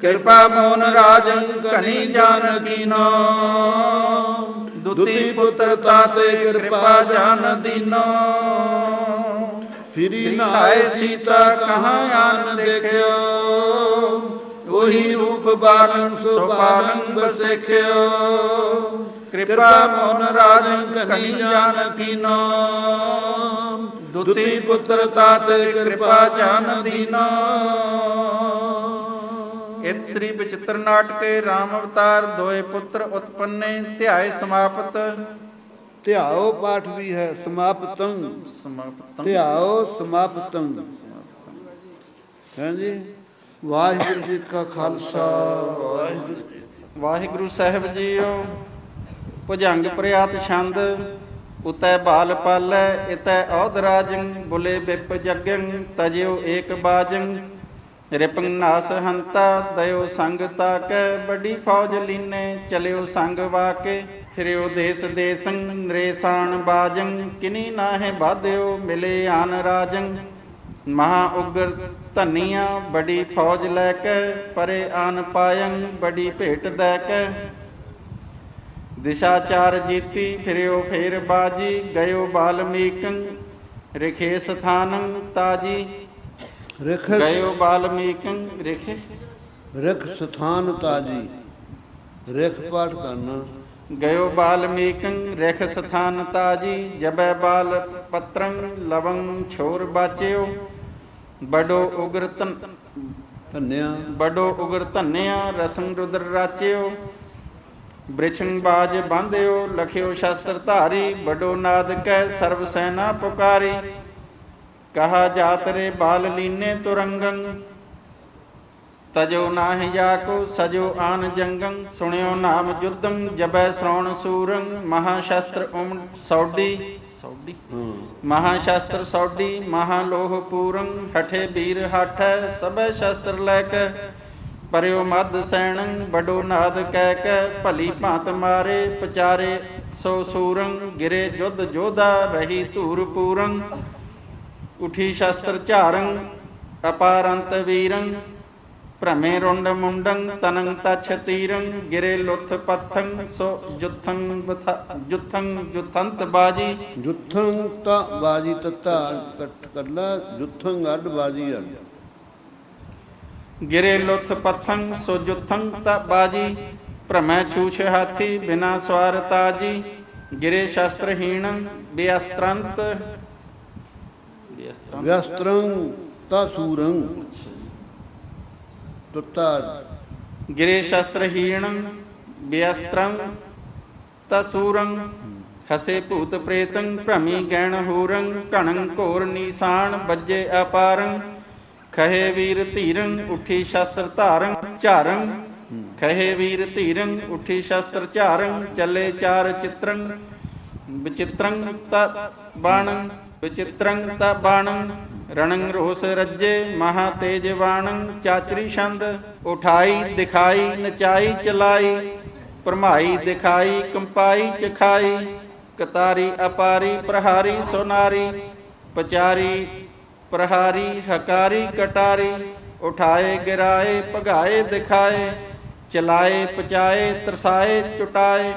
ਕਿਰਪਾ ਮੋਨ ਰਾਜਨ ਕਨੀ ਜਾਨਕੀ ਨਾਮ ਦੁਤੀ ਪੁੱਤਰ ਤਾਤੇ, ਕਿਰਪਾ ਜਾਨ ਦੀਨੋ। ਫਿਰੀ ਨਾਏ ਸੀਤਾ, ਕਹਾਂ ਆਨ ਦੇਖਿਓ ਉਹੀ ਰੂਪ ਬਾਲਨ ਸੋ ਪਾਲੰ ਬਸੇਖਿਓ ਕਿਰਪਾ ਮੋਨ ਰਾਜਨ ਕਨੀ ਜਾਨਕੀ ਨਾਮ ਦੁਤੀ ਪੁੱਤਰ ਤਾਤੇ, ਕਿਰਪਾ ਜਾਨ ਦੀਨੋ। ਸ੍ਰੀ ਬਚਿੱਤਰ ਨਾਟਕੇ RAM ਅਵਤਾਰ ਦੋਏ ਪੁੱਤਰ ਉਤਪੰਨੇ ਧਿਆਏ ਸਮਾਪਤ। ਧਿਆਓ ਪਾਠ ਵੀ ਹੈ ਸਮਾਪਤੰ। ਸਮਾਪਤੰ। ਧਿਆਓ ਸਮਾਪਤੰ। ਹਾਂਜੀ ਵਾਹਿਗੁਰੂ ਜੀ? ਕਾ ਖਾਲਸਾ ਵਾਹਿਗੁਰੂ ਜੀ ਕੀ ਫਤਿਹ। ਵਾਹਿਗੁਰੂ ਸਾਹਿਬ ਜੀਓ ਭੁਜੰਗ ਪ੍ਰਿਆਤ ਛੰਦ ਉਤੈ ਬਾਲ ਪਾਲੈ ਇਤੈ ਔਧ ਰਾਜੰ ਬੁਲੇ ਬਿਪ ਜਗੰ ਤਜਿਓ ਏਕ ਬਾਜੰ। ਰਿਪੰ ਨਾਸ ਹੰਤਾ ਦਇਓ ਸੰਗ ਤਾਕੈ ਬੜੀ ਫੌਜ ਲੀਨੇ ਚਲਿਓ ਸੰਗ ਵਾਕੇ। ਫਿਰਿਓ ਦੇਸ ਦੇਸੰ ਨਰੇਸਾਨ ਬਾਜੰ, ਕਿਨੀ ਨਾਹਿ ਬਾਧਿਓ ਮਿਲੇ ਆਨ ਰਾਜੰ। ਮਹਾ ਉਗਰ ਧਨੀਆਂ ਬੜੀ ਫੌਜ ਲੈ ਕੇ ਪਰੇ ਆਨ ਪਾਇੰ ਬੜੀ ਭੇਟ ਦੇ ਕੇ ਦਿਸ਼ਾਚਾਰ ਜੀਤੀ, ਫਿਰਿਓ ਫੇਰ ਬਾਜੀ, ਗਇਓ ਬਾਲਮੀਕੰ ਰਿਖੇ ਸਥਾਨੰ ਤਾਜੀ। ਰਿਖ ਗਇਓ ਬਾਲਮੀਕੰ ਰਿਖੇ। ਰਿਖ ਸਥਾਨ ਤਾਜੀ ਰਿਖ ਪਾਠ ਕਰਨਾ। ਗਇਓ ਬਾਲਮੀਕੰ ਰਿਖ ਸਥਾਨ ਤਾਜੀ ਜਬੈ ਬਾਲ ਪਤਰੰ ਲਵੰ ਛੋਰ ਬਾਚਿਓ। ਬਡੋ ਉਗਰ ਧਨ ਧੰਨਿਆ। ਬਡੋ ਉਗਰ ਧੰਨਿਆ ਰਸਮ ਰੁਦਰ ਰਾਚਿਓ। ਬ੍ਰਿਛੰ ਬਾਜ ਬਾਂਧਿਓ ਲਖਿਓ ਸ਼ਸਤਰ ਧਾਰੀ ਬਡੋ ਨਾਦ ਕੈ ਸਰਬ ਸੈਨਾ ਪੁਕਾਰੀ। ਕਹਾ ਜਾਤ ਰੇ ਬਾਲ ਲੀਨੇ ਤੁਰੰਗੰ, ਤਜੋ ਨਾਹਿ ਜਾ ਸਜੋ ਆਨ ਜੰਗੰ, ਸੁਣਿਓ ਨਾਮ ਜੁਦੰ ਜਬੈ ਸ਼੍ਰਵਣ ਸੂਰੰ ਮਹਾ ਸ਼ਸਤਰ ਉਮ ਸੌਡੀ ਸੌਡੀ ਮਹਾ ਸ਼ਸਤਰ ਸੌਡੀ ਮਹਾ ਲੋਹ ਪੂਰੰ, ਹਠੇ ਵੀਰ ਹਠੈ, ਸਭੈ ਸ਼ਸਤਰ ਲੈ ਕੇ ਪਰਿਓ ਮਦ ਸੈਣੰ ਬਡੋ ਨਾਦ ਕਹਿ ਕੇ ਭਲੀ ਭਾਂਤ ਮਾਰੇ, ਪਚਾਰੇ ਸੋ ਸੂਰੰ, ਗਿਰੇ ਜੁਧ ਜੋਧਾ, ਰਹੀ ਧੂਰ ਪੂਰੰ ਉਠੀ ਸ਼ਸਤਰ ਝਾਰੰ ਅਪਾਰੰਤ ਵੀਰੰ ਭ੍ਰਮੇ ਰੁੰਡ ਮੁੰਡੰ ਤਨੰ ਤਛ ਤੀਰੰ ਗਿਰੇ ਲੁੱਥ ਪੱਥੰ ਸੋ ਜੁਥੰ ਜੁਥੰ ਜੁਥੰਤ ਬਾਜੀ। ਜੁੱਥੰ ਤਾ ਬਾਜੀ ਤਤਾ ਕੱਟ ਕਰਲਾ ਜੁੱਥੰ ਅੱਡ ਬਾਜੀ ਅੱਡ। ਗਿਰੇ ਲੁੱਥ ਪੱਥੰ ਸੋ ਜੁਥੰ ਤ ਬਾਜੀ। ਭ੍ਰਮੈ ਛੂਛ ਹਾਥੀ ਬਿਨਾ ਸਵਾਰ ਤਾਜੀ। ਗਿਰੇ ਸ਼ਸਤਰਹੀਣ ਬਿਅਸਤਰੰਤ ਵਿਅਸਤਰੰ। ਤਾ ਸੂਰੰ। ਤਤਾ ਗਿਰੇ ਸ਼ਸਤਰਹੀਣ ਬਿਅਸਤਰੰ ਤਸੂਰੰ ਹਸੇ ਭੂਤ ਪ੍ਰੇਤੰ ਭ੍ਰਮੀ ਗੈਣ ਹੂਰੰ। ਘਣੰ ਘੋਰ ਨੀਸਾਨ ਬੱਜੇ ਅਪਾਰੰ। ਖਹੇ ਵੀਰ ਧੀਰੰ ਉਠੀ ਸ਼ਸਤਰ ਧਾਰੰ ਝਾਰੰ। ਖਹੇ ਵੀਰ ਧੀਰੰ ਉਠੀ ਸ਼ਸਤਰ ਝਾਰੰ। ਚੱਲੇ ਚਾਰ ਚਿਤਰੰ। ਵਿਚਿਤਰੰ ਤ ਬਾਣੰ ਵਿਚਿਤਰੰ ਤ ਬਾਣੰ ਰਣੰ ਰੋਸ ਰੱਜੇ ਮਹਾ ਤੇਜਵਾਣੰ ਚਾਚਰੀ ਛੰਦ ਉਠਾਈ ਦਿਖਾਈ ਨਚਾਈ ਚਲਾਈ ਭਰਮਾਈ ਦਿਖਾਈ ਕੰਪਾਈ ਚਖਾਈ ਕਤਾਰੀ ਅਪਾਰੀ ਪ੍ਰਹਾਰੀ ਸੋਨਾਰੀ ਪਚਾਰੀ ਪ੍ਰਹਾਰੀ ਹਕਾਰੀ ਕਟਾਰੀ ਉਠਾਏ ਗਿਰਾਏ ਭਗਾਏ ਦਿਖਾਏ ਚਲਾਏ ਪਚਾਏ ਤਰਸਾਏ ਚੁਟਾਏ